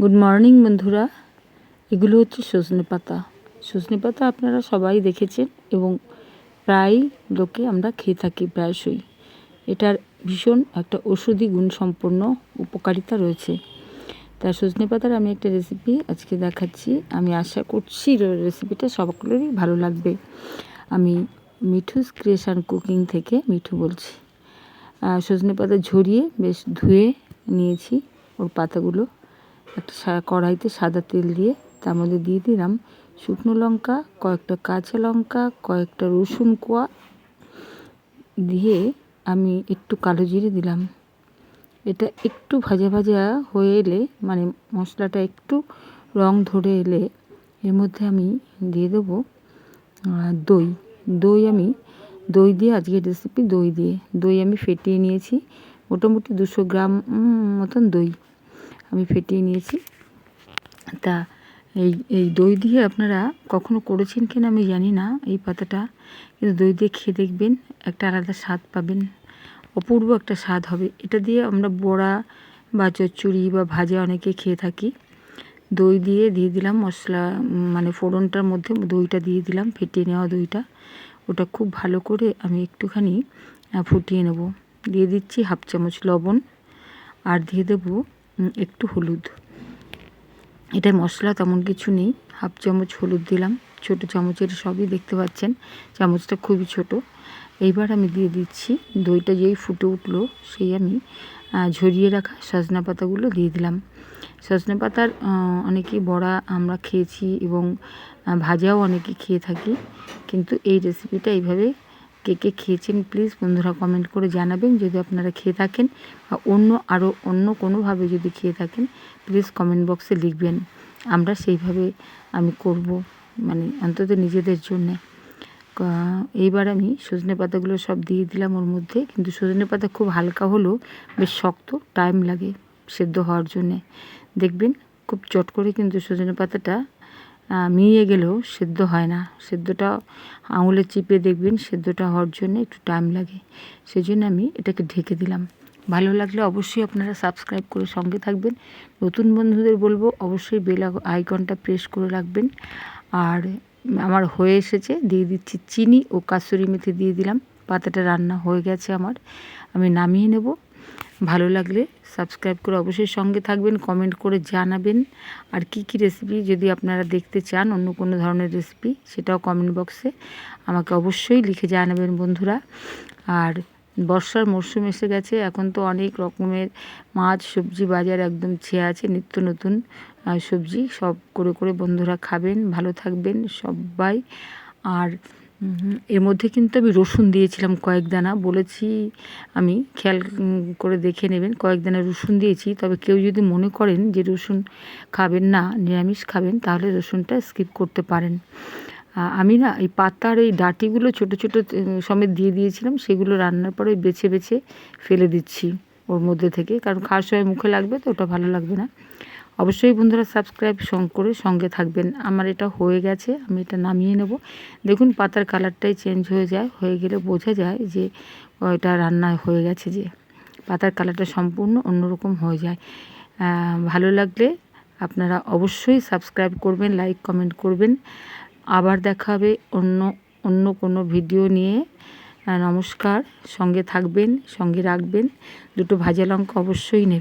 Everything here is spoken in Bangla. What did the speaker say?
গুড মর্নিং বন্ধুরা। এগুলো হচ্ছে সজনে পাতা। সজনে পাতা আপনারা সবাই দেখেছেন এবং প্রায় লোকে আমরা খেয়ে থাকি, প্রায়শই। এটার ভীষণ একটা ওষুধি গুণসম্পন্ন উপকারিতা রয়েছে। তা সজনে পাতার আমি একটা রেসিপি আজকে দেখাচ্ছি। আমি আশা করছি রেসিপিটা সকলেরই ভালো লাগবে। আমি মিঠুস ক্রিয়েশন কুকিং থেকে মিঠু বলছি। সজনে পাতা ঝরিয়ে বেশ ধুয়ে নিয়েছি ওর পাতাগুলো। একটা কড়াইতে সাদা তেল দিয়ে তার মধ্যে দিয়ে দিলাম শুকনো লঙ্কা, কয়েকটা কাঁচা লঙ্কা, কয়েকটা রসুন কোয়া। দিয়ে আমি একটু কালো জিরে দিলাম। এটা একটু ভাজা ভাজা হয়ে এলে মানে মশলাটা একটু রং ধরে এলে, এর মধ্যে আমি দিয়ে দেবো দই। দই আমি, দই দিয়ে আজকের রেসিপি দই দিয়ে। দই আমি ফেটিয়ে নিয়েছি, মোটামুটি দুশো গ্রাম মতন দই। আমি ফেটিয়ে নিয়েছি। তা এই এই দই দিয়ে আপনারা কখনো করেছেন কিনা আমি জানি না এই পাতাটা, কিন্তু দই দিয়ে খেয়ে দেখবেন একটা আলাদা স্বাদ পাবেন। অপূর্ব একটা স্বাদ হবে। এটা দিয়ে আমরা বড়া বা চচ্চড়ি বা ভাজা অনেকে খেয়ে থাকি। দই দিয়ে দিয়ে দিলাম মশলা মানে ফোড়নটার মধ্যে দইটা দিয়ে দিলাম, ফেটিয়ে নেওয়া দইটা। ওটা খুব ভালো করে আমি একটুখানি ফুটিয়ে নেব। দিয়ে দিচ্ছি হাফ চামচ লবণ। আর দিয়ে দেবো একটু হলুদ। এটা মশলা তেমন কিছু নেই। হাফ চামচ হলুদ দিলাম। ছোট চামচের সবই দেখতে পাচ্ছেন। চামচটা খুবই ছোট। এইবার আমি দিয়ে দিচ্ছি দইটা যেই ফুটে উঠল, সেই আমি ঝরিয়ে রাখা সজনা পাতাগুলো দিয়ে দিলাম। সজনা পাতার অনেকেই বড়া আমরা খেয়েছি এবং ভাজাও অনেকে খেয়ে থাকি। কিন্তু এই রেসিপিটা এইভাবে কে কে খেয়েছেন প্লিজ বন্ধুরা কমেন্ট করে জানাবেন। যদি আপনারা খেয়ে থাকেন বা অন্য আরও অন্য কোনোভাবে যদি খেয়ে থাকেন প্লিজ কমেন্ট বক্সে লিখবেন। আমরা সেইভাবে আমি করব মানে অন্তত নিজেদের জন্যে। এইবার আমি সজনে পাতাগুলো সব দিয়ে দিলাম ওর মধ্যে, কিন্তু সজনে পাতা খুব হালকা হলেও বেশ শক্ত টাইম লাগে সেদ্ধ হওয়ার জন্যে। দেখবেন খুব চট করে কিন্তু সজনে পাতাটা মিয়ে গেলেও সেদ্ধ হয় না। সেদ্ধটা আঙুলে চিপে দেখবেন সেদ্ধটা হওয়ার জন্য একটু টাইম লাগে। সেই জন্য আমি এটাকে ঢেকে দিলাম। ভালো লাগলে অবশ্যই আপনারা সাবস্ক্রাইব করে সঙ্গে থাকবেন। নতুন বন্ধুদের বলব, অবশ্যই বেল আইকনটা প্রেস করে রাখবেন। আর আমার হয়ে এসেছে, দিয়ে দিচ্ছি চিনি ও কাসুরি মেথি দিয়ে দিলাম। পাতাটা রান্না হয়ে গেছে আমার। আমি নামিয়ে নেব। ভালো লাগলে সাবস্ক্রাইব করে অবশ্যই সঙ্গে থাকবেন কমেন্ট করে জানাবেন। আর কি কি রেসিপি যদি আপনারা দেখতে চান, অন্য কোনো ধরনের রেসিপি সেটাও কমেন্ট বক্সে আমাকে অবশ্যই লিখে জানাবেন বন্ধুরা। আর বর্ষার মরশুম এসে গেছে, এখন তো অনেক রকমের মাছ, সবজি বাজার একদম ছেয়ে আছে, নিত্য নতুন সবজি সব করে করে বন্ধুরা খাবেন, ভালো থাকবেন সবাই। আর এর মধ্যে কিন্তু আমি রসুন দিয়েছিলাম কয়েক দানা, বলেছি আমি খেয়াল করে দেখে নেবেন, কয়েক দানা রসুন দিয়েছি। তবে কেউ যদি মনে করেন যে রসুন খাবেন না, নিরামিষ খাবেন, তাহলে রসুনটা স্কিপ করতে পারেন। আমি না এই পাতার এই ডাটিগুলো ছোট ছোট সমেত দিয়ে দিয়েছিলাম, সেগুলো রান্নার পরে বেছে বেছে ফেলে দিচ্ছি। ওর মধ্যে থেকে। কারণ খাওয়ার সময় মুখে লাগবে তো ওটা ভালো লাগবে না। অবশ্যই বন্ধুরা সাবস্ক্রাইব করে সঙ্গে থাকবেন। আমার এটা হয়ে গেছে, আমি এটা নামিয়ে নেব। দেখুন পাতার কালারটাই চেঞ্জ হয়ে যায়, হয়ে গেলে বোঝা যায় যে এটা রান্না হয়ে গেছে যে। পাতার কালারটা সম্পূর্ণ অন্যরকম হয়ে যায়। ভালো লাগলে আপনারা অবশ্যই সাবস্ক্রাইব করবেন লাইক কমেন্ট করবেন। আবার দেখা হবে অন্য অন্য কোনো ভিডিও নিয়ে। নমস্কার। সঙ্গে থাকবেন সঙ্গে রাখবেন। দুটো ভাজা লঙ্কা অবশ্যই নেবেন।